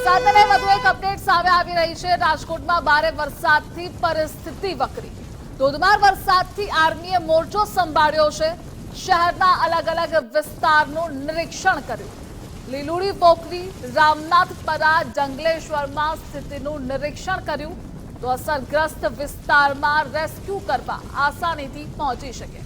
વરસાદને વધુ એક અપડેટ સામે આવી રહી છે. રાજકોટમાં ભારે વરસાદથી પરિસ્થિતિ વકરી. ધોધમાર વરસાદથી આર્મીએ મોરચો સંભાળ્યો છે. શહેરના અલગ અલગ વિસ્તારનું નિરીક્ષણ કર્યું. લીલુડી પોખરી રામનાથપરા જંગલેશ્વરમાં સ્થિતિનું નિરીક્ષણ કર્યું. તો અસરગ્રસ્ત વિસ્તારમાં રેસ્ક્યુ કરવા આસાનીથી પહોંચી શકે.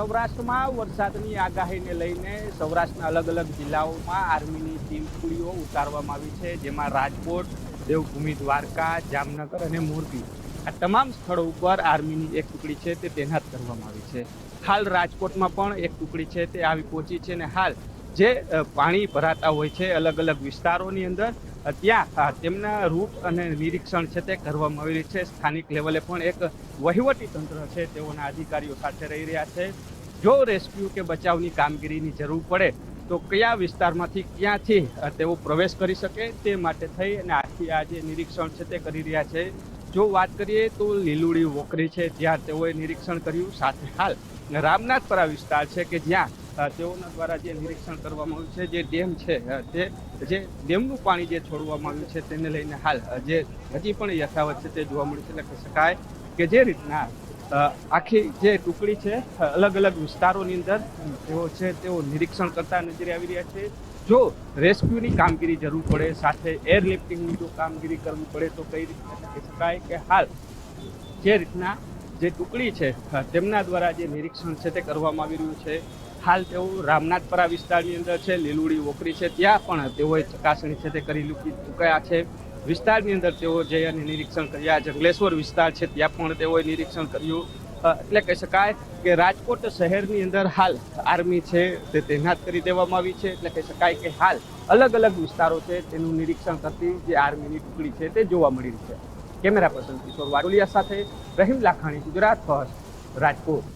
સૌરાષ્ટ્રમાં વરસાદની આગાહીને લઈને સૌરાષ્ટ્રના અલગ અલગ જિલ્લાઓમાં આર્મીની ટીમ ટુકડીઓ ઉતારવામાં આવી છે, જેમાં રાજકોટ, દેવભૂમિ, દ્વારકા, જામનગર અને મોરબી આ તમામ સ્થળો ઉપર આર્મીની એક ટુકડી છે તે તૈનાત કરવામાં આવી છે. હાલ રાજકોટમાં પણ એક ટુકડી છે તે આવી પહોંચી છે અને હાલ જે પાણી ભરાતા હોય છે અલગ અલગ વિસ્તારોની અંદર ત્યાં તેમના રૂટ અને નિરીક્ષણ છે તે કરવામાં આવી રહ્યું છે. સ્થાનિક લેવલે પણ એક વહીવટી તંત્ર છે તેઓના અધિકારીઓ સાથે રહી રહ્યા છે. જો રેસ્ક્યુ કે બચાવની કામગીરીની જરૂર પડે, તો કયા વિસ્તારમાંથી ક્યાંથી તેઓ પ્રવેશ કરી શકે તે માટે થઈ અને આથી આ જે નિરીક્ષણ છે તે કરી રહ્યા છે. જો વાત કરીએ તો લીલુડી વોકરી છે, જ્યાં તેઓએ નિરીક્ષણ કર્યું. સાથે હાલ રામનાથપરા વિસ્તાર છે કે જ્યાં તેઓના દ્વારા જે નિરીક્ષણ કરવામાં આવ્યું છે, જે ડેમ છે તે જે ડેમનું પાણી જે છોડવામાં આવ્યું છે, તેને લઈને હાલ જે હજી પણ યથાવત છે તે જોવા મળ્યું છે. એટલે શકાય કે જે રીતના આખી જે ટુકડી છે અલગ અલગ વિસ્તારોની અંદર તેઓ છે, તેઓ નિરીક્ષણ કરતા નજરે આવી રહ્યા છે. જો રેસ્ક્યુની કામગીરી જરૂર પડે, સાથે એરલિફ્ટિંગની જો કામગીરી કરવી પડે, તો કઈ રીતના? કહી શકાય કે હાલ જે રીતના જે ટુકડી છે તેમના દ્વારા જે નિરીક્ષણ છે તે કરવામાં આવી રહ્યું છે. હાલ તેઓ રામનાથપરા વિસ્તારની અંદર છે, લીલુડી ઓકરી છે, ત્યાં પણ તેઓએ ચકાસણી છે તે કરી ચૂકી ચૂક્યા છે. વિસ્તારની અંદર તેઓ જઈ અને નિરીક્ષણ કર્યા, જંગલેશ્વર વિસ્તાર છે, ત્યાં પણ તેઓએ નિરીક્ષણ કર્યું. એટલે કહી શકાય કે રાજકોટ શહેરની અંદર હાલ આર્મી છે તે તૈનાત કરી દેવામાં આવી છે. એટલે કહી શકાય કે હાલ અલગ અલગ વિસ્તારો છે, તેનું નિરીક્ષણ કરતી જે આર્મીની ટુકડી છે તે જોવા મળી રહી છે. કેમેરા પર્સન કિશોર વાટોલિયા સાથે રહીમ લાખાણી ગુજરાત ફર્સ્ટ રાજકોટ.